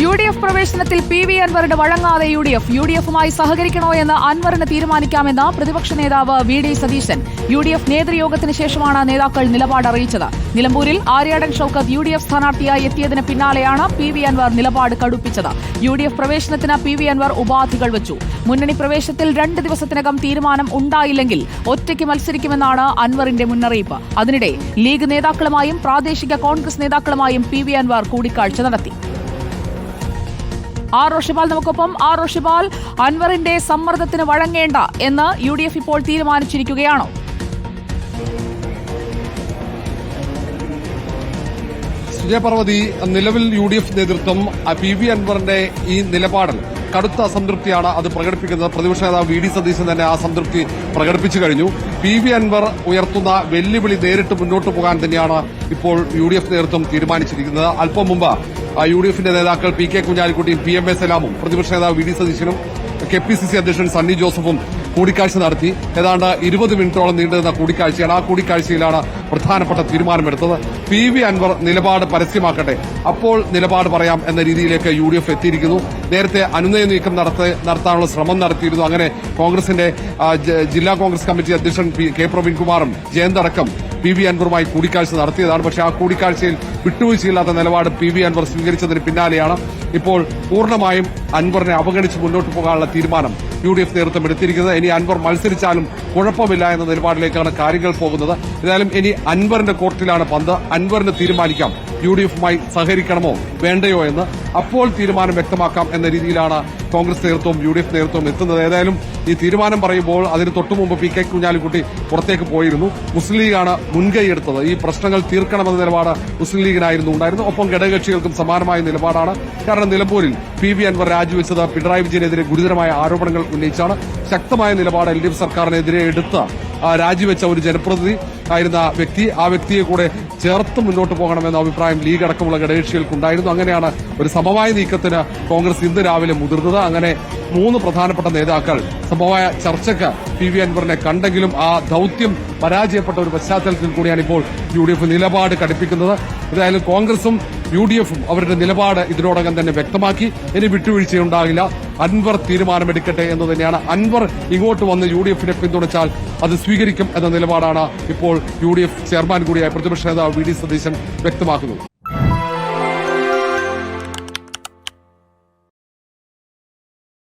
U D F പ്രവേശനത്തിൽ P V അൻവറിന് വഴങ്ങാതെ U D F U D എഫുമായി സഹകരിക്കണോ എന്ന് അൻവറിന് തീരുമാനിക്കാമെന്ന് പ്രതിപക്ഷ നേതാവ് V D Satheesan. U D F നേതൃയോഗത്തിന് ശേഷമാണ് നേതാക്കൾ നിലപാട് അറിയിച്ചത്. നിലമ്പൂരിൽ Aryadan Shoukath U D F സ്ഥാനാർത്ഥിയായി എത്തിയതിന് പിന്നാലെയാണ് പി വി അൻവർ നിലപാട് കടുപ്പിച്ചത്. യു ഡി എഫ് പ്രവേശനത്തിന് പി വി അൻവർ ഉപാധികൾ വെച്ചു. മുന്നണി പ്രവേശനത്തിൽ രണ്ട് ദിവസത്തിനകം തീരുമാനം ഉണ്ടായില്ലെങ്കിൽ ഒറ്റയ്ക്ക് മത്സരിക്കുമെന്നാണ് അൻവറിന്റെ മുന്നറിയിപ്പ്. അതിനിടെ ലീഗ് നേതാക്കളുമായും പ്രാദേശിക കോൺഗ്രസ് നേതാക്കളുമായും പി വി അൻവർ കൂടിക്കാഴ്ച നടത്തി. ആർ റോഷിപാൽ നമുക്കൊപ്പം. ആർ റോഷിപാൽ അൻവറിന്റെ സമ്മർദ്ദത്തിന് വഴങ്ങേണ്ട എന്ന് യു ഡി എഫ് ഇപ്പോൾ തീരുമാനിച്ചിരിക്കുകയാണോ. വിജയപർവതി നിലവിൽ യു ഡി എഫ് നേതൃത്വം പി വി അൻവറിന്റെ ഈ നിലപാടിൽ കടുത്ത അസംതൃപ്തിയാണ് അത് പ്രകടിപ്പിക്കുന്നത്. പ്രതിപക്ഷ നേതാവ് വി ഡി സതീശൻ തന്നെ ആ സംതൃപ്തി പ്രകടിപ്പിച്ചു കഴിഞ്ഞു. പി വി അൻവർ ഉയർത്തുന്ന വെല്ലുവിളി നേരിട്ട് മുന്നോട്ട് പോകാൻ തന്നെയാണ് ഇപ്പോൾ യു ഡി എഫ് നേതൃത്വം തീരുമാനിച്ചിരിക്കുന്നത്. അല്പം മുമ്പ് യു ഡി എഫിന്റെ നേതാക്കൾ പി കെ കുഞ്ഞാലിക്കുട്ടിയും പി എം എ സലാമും പ്രതിപക്ഷ നേതാവ് വി ഡി സതീശനും കെ പി സി സി അധ്യക്ഷൻ സണ്ണി ജോസഫും കൂടിക്കാഴ്ച നടത്തി. ഏതാണ്ട് ഇരുപത് മിനിറ്റോളം നീണ്ടുനിന്ന കൂടിക്കാഴ്ചയാണ്. ആ കൂടിക്കാഴ്ചയിലാണ് പ്രധാനപ്പെട്ട തീരുമാനമെടുത്തത്. പി വി അൻവർ നിലപാട് പരസ്യമാക്കട്ടെ. അപ്പോൾ നിലപാട് പറയാം എന്ന രീതിയിലേക്ക് യു ഡി എഫ് എത്തിയിരിക്കുന്നു. നേരത്തെ അനുനയ നീക്കം നടത്ത- നടത്താനുള്ള ശ്രമം നടത്തിയിരുന്നു. അങ്ങനെ കോൺഗ്രസിന്റെ ജില്ലാ കോൺഗ്രസ് കമ്മിറ്റി അധ്യക്ഷൻ കെ പ്രവീൺകുമാറും ജയന്തടക്കം പി വി അൻവറുമായി കൂടിക്കാഴ്ച നടത്തിയതാണ്. പക്ഷേ ആ കൂടിക്കാഴ്ചയിൽ വിട്ടുവീഴ്ചയില്ലാത്ത നിലപാട് പി വി അൻവർ സ്വീകരിച്ചതിന് പിന്നാലെയാണ് ഇപ്പോൾ പൂർണമായും അൻവറിനെ അവഗണിച്ച് മുന്നോട്ട് പോകാനുള്ള തീരുമാനം യു ഡി എഫ് നേതൃത്വം എടുത്തിരിക്കുന്നത്. ഇനി അൻവർ മത്സരിച്ചാലും കുഴപ്പമില്ല എന്ന നിലപാടിലേക്കാണ് കാര്യങ്ങൾ പോകുന്നത്. ഏതായാലും ഇനി അൻവറിന്റെ കോർട്ടിലാണ് പന്ത്. അൻവറിന് തീരുമാനിക്കാം. യു ഡി എഫുമായി സഹകരിക്കണമോ വേണ്ടയോ എന്ന് അപ്പോൾ തീരുമാനം വ്യക്തമാക്കാം എന്ന രീതിയിലാണ് കോൺഗ്രസ് നേതൃത്വവും യു ഡി എഫ് നേതൃത്വവും എത്തുന്നത്. ഏതായാലും ഈ തീരുമാനം പറയുമ്പോൾ അതിന് തൊട്ടുമുമ്പ് പി കെ കുഞ്ഞാലിക്കുട്ടി പുറത്തേക്ക് പോയിരുന്നു. മുസ്ലിം ലീഗാണ് മുൻകൈയെടുത്തത് ഈ പ്രശ്നങ്ങൾ തീർക്കണമെന്ന നിലപാട് മുസ്ലിം ലീഗിനായിരുന്നു ഉണ്ടായിരുന്നു ഒപ്പം ഘടകകക്ഷികൾക്കും സമാനമായ നിലപാടാണ്. കാരണം നിലമ്പൂരിൽ പി വി അൻവർ രാജിവെച്ചത് പിണറായി വിജയനെതിരെ ഗുരുതരമായ ആരോപണങ്ങൾ ഉന്നയിച്ചാണ്. ശക്തമായ നിലപാട് എൽ ഡി എഫ് സർക്കാരിനെതിരെ എടുത്ത രാജിവെച്ച ഒരു ജനപ്രതിനിധി ആയിരുന്ന വ്യക്തി. ആ വ്യക്തിയെ കൂടെ ചേർത്ത് മുന്നോട്ട് പോകണമെന്ന അഭിപ്രായം ലീഗ് അടക്കമുള്ള ഘടകകക്ഷികൾക്കുണ്ടായിരുന്നു. അങ്ങനെയാണ് ഒരു സമവായ നീക്കത്തിന് കോൺഗ്രസ് ഇന്ന് രാവിലെ മുതിർന്നത്. അങ്ങനെ മൂന്ന് പ്രധാനപ്പെട്ട നേതാക്കൾ സമവായ ചർച്ചയ്ക്ക് പി വി അൻവറിനെ കണ്ടെങ്കിലും ആ ദൌത്യം പരാജയപ്പെട്ട ഒരു പശ്ചാത്തലത്തിൽ കൂടിയാണ് ഇപ്പോൾ യു ഡി എഫ് നിലപാട് കടുപ്പിക്കുന്നത്. ഏതായാലും കോൺഗ്രസും യു ഡി എഫും അവരുടെ നിലപാട് ഇതിനോടകം തന്നെ വ്യക്തമാക്കി. ഇനി വിട്ടുവീഴ്ചയുണ്ടാകില്ല. അൻവർ തീരുമാനമെടുക്കട്ടെ എന്ന് തന്നെയാണ്. അൻവർ ഇങ്ങോട്ട് വന്ന് യു ഡി എഫിനെ പിന്തുണച്ചാൽ അത് സ്വീകരിക്കും എന്ന നിലപാടാണ് ഇപ്പോൾ യു ഡി എഫ് ചെയർമാൻ കൂടിയായ പ്രതിപക്ഷ നേതാവ് വി ഡി സതീശൻ വ്യക്തമാക്കുന്നത്.